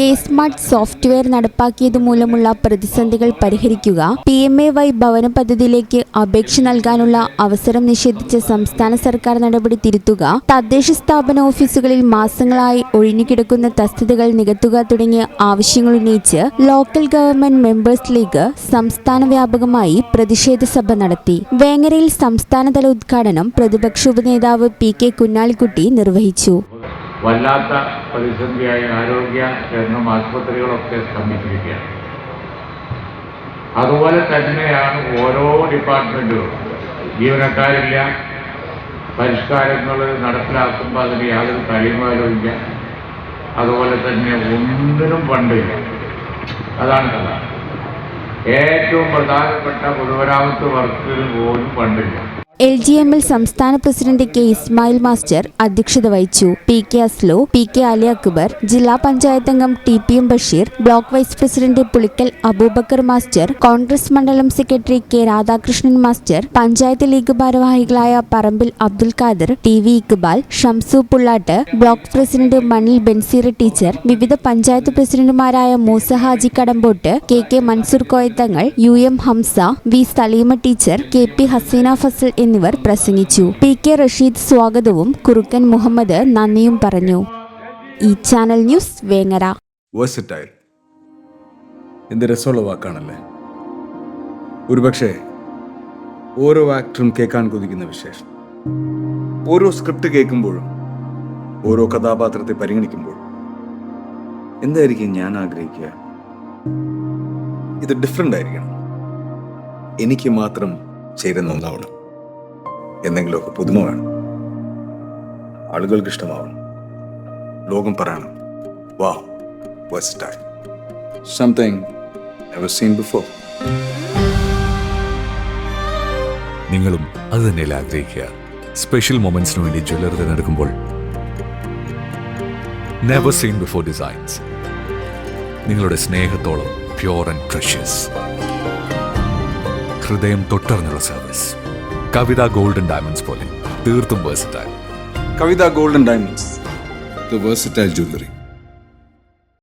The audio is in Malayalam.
കെ സ്മാർട്ട് സോഫ്റ്റ്വെയർ നടപ്പാക്കിയത് മൂലമുള്ള പ്രതിസന്ധികൾ പരിഹരിക്കുക പി എം എ വൈ ഭവന പദ്ധതിയിലേക്ക് അപേക്ഷ നൽകാനുള്ള അവസരം നിഷേധിച്ച സംസ്ഥാന സർക്കാർ നടപടി തിരുത്തുക തദ്ദേശ സ്ഥാപന ഓഫീസുകളിൽ മാസങ്ങളായി ഒഴിഞ്ഞുകിടക്കുന്ന തസ്തികകൾ നികത്തുക തുടങ്ങിയ ആവശ്യങ്ങൾ ഉന്നയിച്ച് ലോക്കൽ ഗവൺമെന്റ് മെമ്പേഴ്സ് ലീഗ് സംസ്ഥാന വ്യാപകമായി പ്രതിഷേധ സഭ നടത്തി. വേങ്ങരയിൽ സംസ്ഥാനതല ഉദ്ഘാടനം പ്രതിപക്ഷ ഉപനേതാവ് പി കെ കുഞ്ഞാലിക്കുട്ടി നിർവഹിച്ചു. വല്ലാത്ത പ്രതിസന്ധിയായി ആരോഗ്യ കേന്ദ്രം ആശുപത്രികളൊക്കെ സ്തംഭിച്ചിരിക്കുകയാണ്. അതുപോലെ തന്നെയാണ് ഓരോ ഡിപ്പാർട്ട്മെന്റുകളും ജീവനക്കാരില്ല. പരിഷ്കാരങ്ങൾ നടപ്പിലാക്കുമ്പോൾ അതിന് യാതൊരു കഴിയുമാലും ഇല്ല. അതുപോലെ തന്നെ ഒന്നിനും പണ്ടില്ല അതാണ് കഥ. ഏറ്റവും പ്രധാനപ്പെട്ട പൊതുമരാമത്ത് വർക്കിന് പോലും ഫണ്ടില്ല. എൽ ജി എം എൽ സംസ്ഥാന പ്രസിഡന്റ് കെ ഇസ്മായിൽ മാസ്റ്റർ അധ്യക്ഷത വഹിച്ചു. പി കെ അസ്ലോ പി കെ അലി അക്ബർ ജില്ലാ പഞ്ചായത്ത് അംഗം T P M Basheer block vice president Pulikkal Abubakar master Congress മണ്ഡലം secretary K Radhakrishnan master panchayat league ഭാരവാഹികളായ Parambil Abdul Khader T V Iqbal Shamsu Pullat block president Manil Banseer teacher വിവിധ പഞ്ചായത്ത് പ്രസിഡന്റുമാരായ Moosa Haji Kadampot K K Mansoor Koyathangal U M Hamza V Saleema teacher K P Haseena Fasal എന്നിവർ പ്രസംഗിച്ചു. പി കെ റഷീദ് സ്വാഗതവും കുറുക്കൻ മുഹമ്മദ് നന്ദിയും പറഞ്ഞു. ഈ ചാനൽ ന്യൂസ് വേങ്ങര. എന്ത് രസമുള്ള വാക്കാണല്ലേ? ഒരുപക്ഷെ ഓരോ ആക്ടറും കേൾക്കാൻ കൊതിക്കുന്ന വിശേഷം. ഓരോ സ്ക്രിപ്റ്റ് കേൾക്കുമ്പോഴും ഓരോ കഥാപാത്രത്തെ പരിഗണിക്കുമ്പോഴും എന്തായിരിക്കും ഞാൻ ആഗ്രഹിക്കുക? ഇത് ഡിഫറെന്റ് ആയിരിക്കണം. എനിക്ക് മാത്രം ചേരുന്ന ഒന്നാവണം. എന്തെങ്കിലുമൊക്കെ പുതുമ വേണം. ആളുകൾക്ക് ഇഷ്ടമാവണം ലോകം പറയണം. വാ west Something never seen before. നിങ്ങളും അത് തന്നെയല്ലേ ആഗ്രഹിക്കുക. സ്പെഷ്യൽ മൊമെന്റ്സിന് വേണ്ടി ജ്വല്ലറി തിരഞ്ഞെടുക്കുമ്പോൾ നെവർ സീൻ ബിഫോർ ഡിസൈൻസ് നിങ്ങളുടെ സ്നേഹത്തോളം പ്യോർ ആൻഡ് പ്രഷ്യസ് ഹൃദയം തൊട്ടറിഞ്ഞുള്ള സർവീസ് കവിത ഗോൾഡൻ ഡയമണ്ട്സ് പോലെ തീർത്തും versatile Kavitha golden diamonds. Jewellery